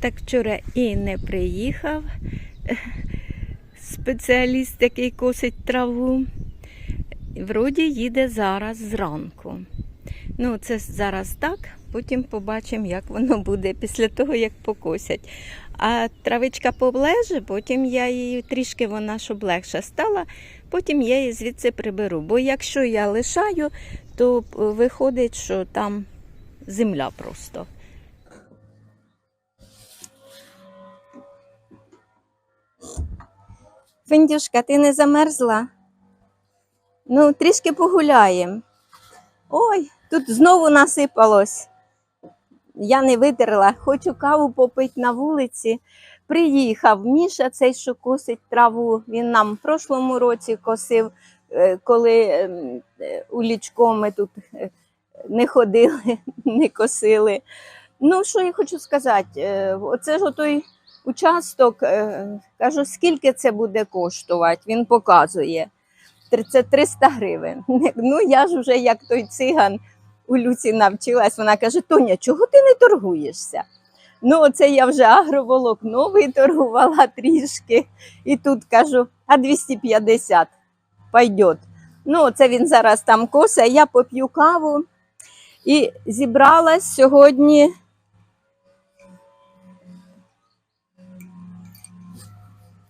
Так вчора і не приїхав спеціаліст, який косить траву. Вроді їде зараз зранку. Ну, це зараз так, потім побачимо, як воно буде після того, як покосять. А травичка поблеже, потім я її трішки вона, щоб легше стала, потім я її звідси приберу. Бо якщо я лишаю, то е, виходить, що там земля просто. Фіндюшка, ти не замерзла? Ну, трішки погуляємо. Ой, тут знову насипалось. Я не витерла, хочу каву попити на вулиці. Приїхав Міша, цей, що косить траву. Він нам в прошлому році косив, е, коли ем, е, у лічко ми тут е, не ходили, не косили. Ну, що я хочу сказати, оце ж отой участок, е, кажу, скільки це буде коштувати, він показує. Це 300 гривень. Ну, я ж вже як той циган у Люці навчилась, вона каже: Тоня, чого ти не торгуєшся? Ну, оце я вже агроволокно виторгувала трішки. І тут кажу, а 250 пойдет. Ну, це він зараз там косе, я поп'ю каву і зібралась сьогодні.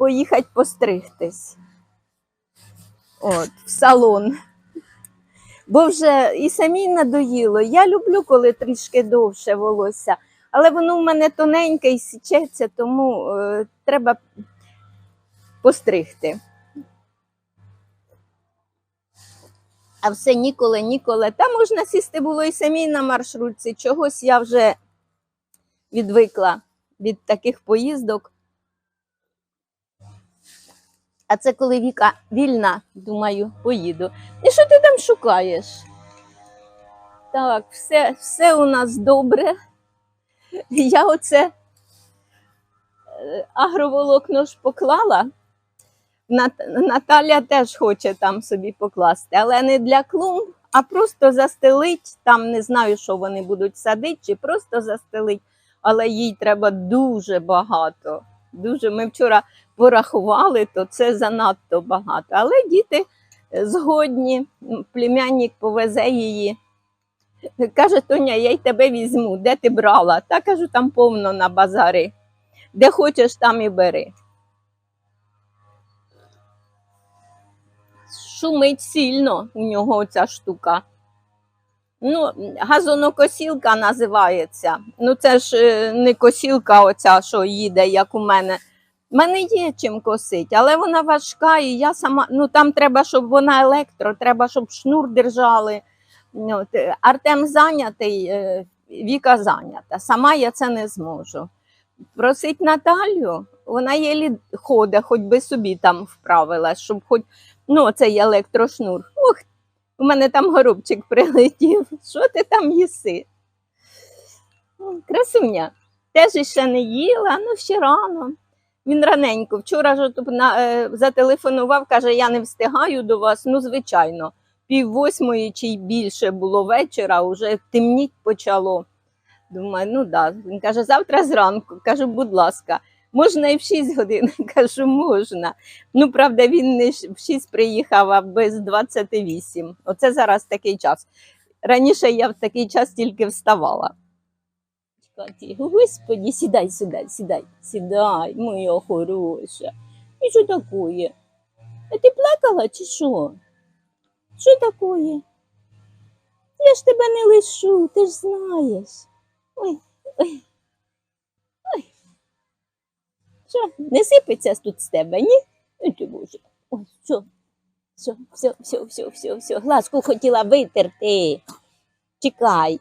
Поїхати постригтись. От, в салон. Бо вже і самій надоїло. Я люблю, коли трішки довше волосся, але воно в мене тоненьке і січеться, тому е, треба постригти. А все ніколи, ніколи. Та можна сісти було і самій на маршрутці. Чогось я вже відвикла від таких поїздок. А це коли Віка вільна, думаю, поїду. І що ти там шукаєш? Так, все, все у нас добре. Я оце е, агроволокно ж поклала. Нат- Наталя теж хоче там собі покласти, але не для клумб, а просто застелить. Там не знаю, що вони будуть садити, чи просто застелить, але їй треба дуже багато. Дуже ми вчора порахували, то це занадто багато. Але діти е, згодні, племянник повезе її. Каже, Тоня, я й тебе візьму. Де ти брала? Та кажу, там повно на базарі. Де хочеш, там і бери. Шумить сильно у нього ця штука. Ну, газонокосілка називається. Ну, це ж е, не косілка, оця, що їде, як у мене. У мене є чим косити, але вона важка, і я сама. Ну там треба, щоб вона електро, треба, щоб шнур держали. Ну, от, е, Артем зайнятий, е, Віка зайнята. Сама я це не зможу. Просить Наталю, вона єлі ходить, хоч би собі там вправила, щоб хоч ну, цей електрошнур. Ох, у мене там горобчик прилетів. Що ти там їси? Красуня, теж іще не їла, ну ще рано. Він раненько. Вчора ж е, зателефонував, каже, я не встигаю до вас. Ну, звичайно, пів восьмої чи й більше було вечора, вже темніть почало. Думаю, ну да. Він каже, завтра зранку. Кажу, будь ласка, можна і в 6 годин. Кажу, можна. Ну, правда, він не в 6 приїхав, а без 28. Оце зараз такий час. Раніше я в такий час тільки вставала. Каті, господі, сідай сюди, сідай, сідай, моя хороша. І що такое? А ти плакала чи що? Що такое? Я ж тебе не лишу, ти ж знаєш. Ой, ой. Ой. Що, не сипеться тут з тебе, ні? Ой, ти боже. Ой, що? Все, все, все, все, все, все. Глазку хотіла витерти. Чекай.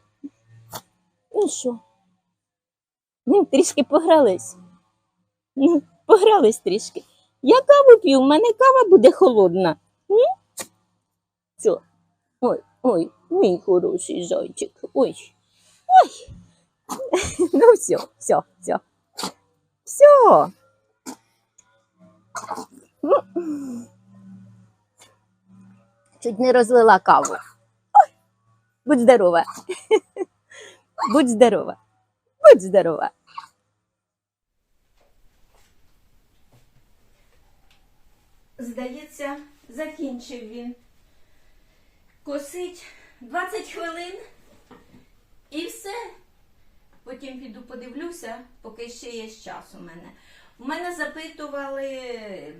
Ну що? Ну, трішки погрались. Погрались трішки. Я каву п'ю, в мене кава буде холодна. М? Що? Ой, ой, мій хороший зайчик. Ой. Ой. Ну, все, все, все. Все. Чуть не розлила каву. Ой, будь здорова. Будь здорова. Будь здорова. Здається, закінчив він. Косить 20 хвилин і все. Потім піду подивлюся, поки ще є час у мене. У мене запитували,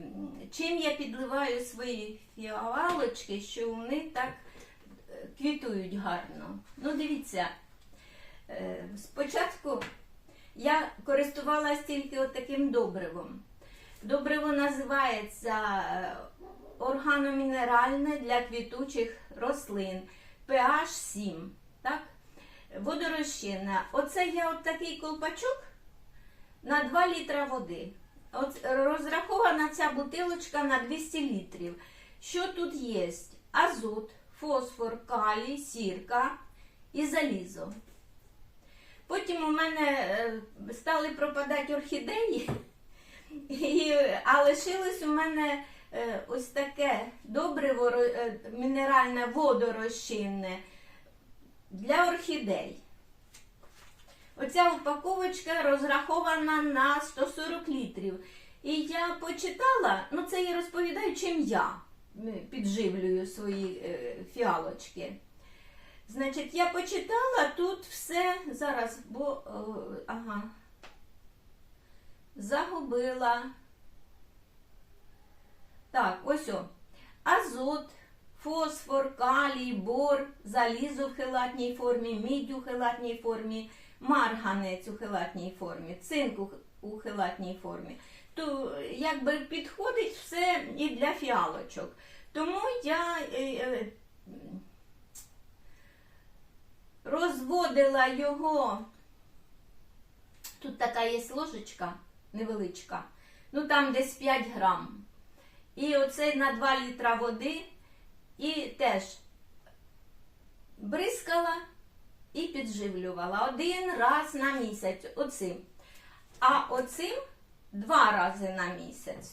чим я підливаю свої фіалочки, що вони так е, квітують гарно. Ну, дивіться, е, спочатку я користувалася тільки от таким добривом. Добриво називається е, органомінеральне для квітучих рослин pH 7. Так? Водорозчинне. Оце я от такий колпачок на 2 літра води. От розрахована ця бутилочка на 200 літрів. Що тут є? Азот, фосфор, калій, сірка і залізо. Потім у мене е, стали пропадати орхідеї, і, а лишилось у мене е, ось таке добриво е, мінеральне водорозчинне для орхідей. Оця упаковочка розрахована на 140 літрів. І я почитала, ну це я розповідаю, чим я підживлюю свої е, фіалочки. Значить, я почитала тут все зараз, бо ага, загубила. Так, ось о. Азот, фосфор, калій, бор, залізо в хелатній формі, мідь у хелатній формі, марганець у хелатній формі, цинк у- хелатній формі. То якби підходить все і для фіалочок. Тому я е, е, розводила його. Тут така є ложечка невеличка, ну там десь 5 грам. І оце на 2 літра води. І теж бризкала і підживлювала один раз на місяць. Оцим. А оцим два рази на місяць.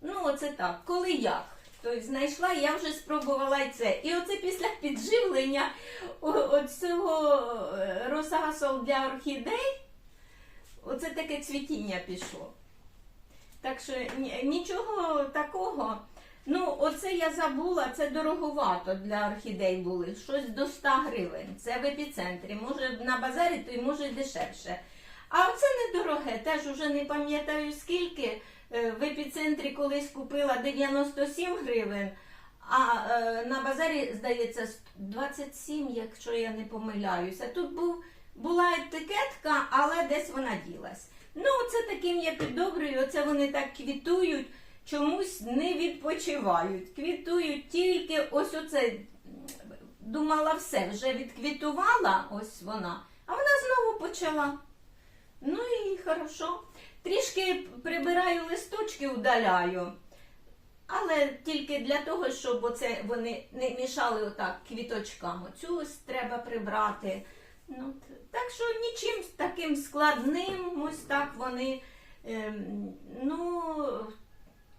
Ну, оце так. Коли як? Тобто знайшла, я вже спробувала і це. І оце після підживлення оцього е, росасол для орхідей, оце таке цвітіння пішло. Так що нічого такого. Ну, оце я забула, це дороговато для орхідей були. Щось до 100 гривень. Це в епіцентрі. Може на базарі, то й може дешевше. А оце недороге, теж уже не пам'ятаю скільки. Е, В епіцентрі колись купила 97 гривень, а е, на базарі, здається, 27, якщо я не помиляюся. Тут був, була етикетка, але десь вона ділась. Ну, оце таким я підобрюю, оце вони так квітують, чомусь не відпочивають. Квітують тільки ось оце. Думала, все, вже відквітувала, ось вона, а вона знову почала. Ну і хорошо. Трішки прибираю листочки, удаляю. Але тільки для того, щоб оце вони не мішали отак квіточкам. Оцю ось треба прибрати. Ну, так що нічим таким складним, ось так вони ем, ну,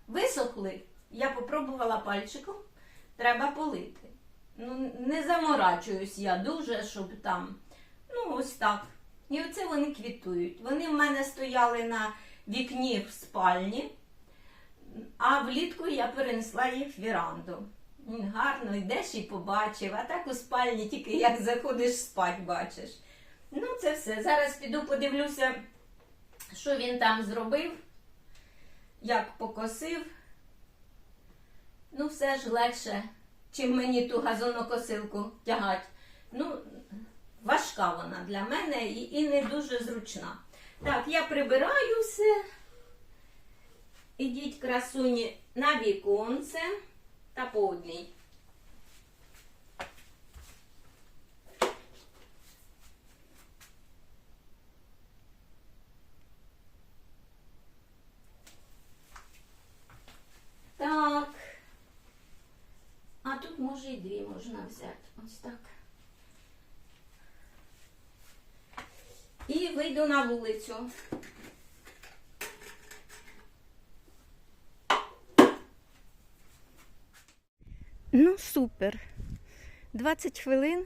висохли. Я попробувала пальчиком, треба полити. Ну, не заморачуюсь я дуже, щоб там. Ну, ось так. І оце вони квітують. Вони в мене стояли на вікні в спальні, а влітку я перенесла їх в віранду. Гарно йдеш і побачив, а так у спальні тільки як заходиш спать, бачиш. Ну, це все. Зараз піду подивлюся, що він там зробив, як покосив. Ну, все ж легше, чим мені ту газонокосилку тягати. Ну, важка вона для мене і, і не дуже зручна. Так, я прибираю все. Ідіть, красуні, на віконце та. Так. А тут може і дві можна взяти. Ось так. І вийду на вулицю. Ну, супер. 20 хвилин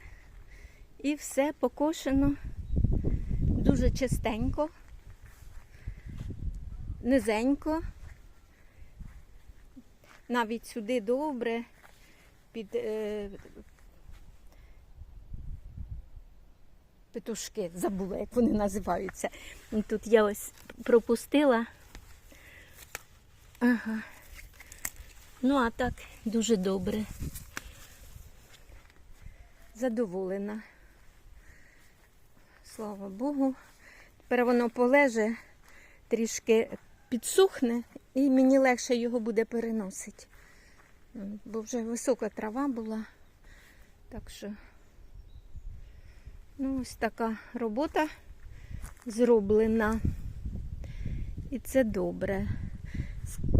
і все покошено дуже чистенько, низенько. навіть сюди добре під е, петушки, забула, як вони називаються. Тут я ось пропустила. Ага. Ну, а так дуже добре. Задоволена. Слава Богу. Тепер воно полеже, трішки підсухне, і мені легше його буде переносити. Бо вже висока трава була. Так що, ну, ось така робота зроблена. І це добре.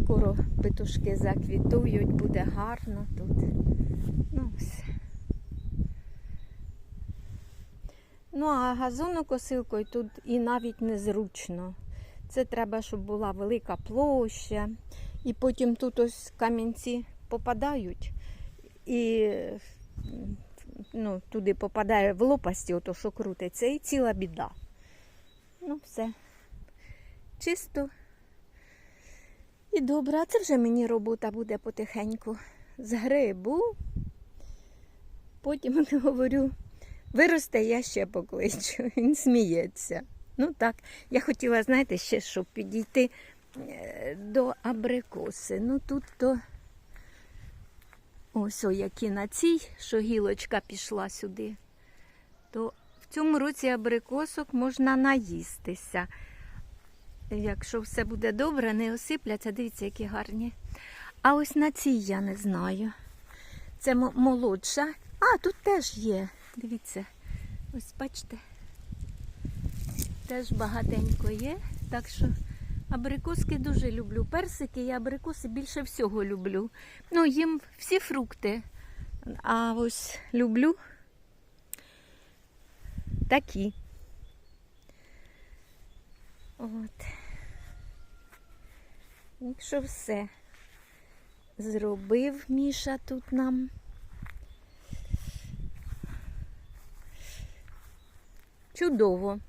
Скоро петушки заквітують, буде гарно тут. Ну, все. Ну, а газонокосилкою тут і навіть незручно. Це треба, щоб була велика площа. І потім тут ось камінці попадають. І ну, туди попадає в лопасті, ото що крутиться, і ціла біда. Ну, все. Чисто. І добре, а це вже мені робота буде потихеньку. З грибу. Потім говорю, виросте, я ще покличу. Він сміється. Ну так, я хотіла, знаєте, ще щоб підійти е, до абрикоси. Ну тут то ось о, які на цій, що гілочка пішла сюди, то в цьому році абрикосок можна наїстися. Якщо все буде добре, не осипляться, дивіться, які гарні. А ось на цій я не знаю. Це молодша. А, тут теж є. Дивіться. Ось бачите. Теж багатенько є. Так що абрикоски дуже люблю. Персики і абрикоси більше всього люблю. Ну, їм всі фрукти. А ось люблю такі. От. Якщо все зробив Міша тут нам. Чудово.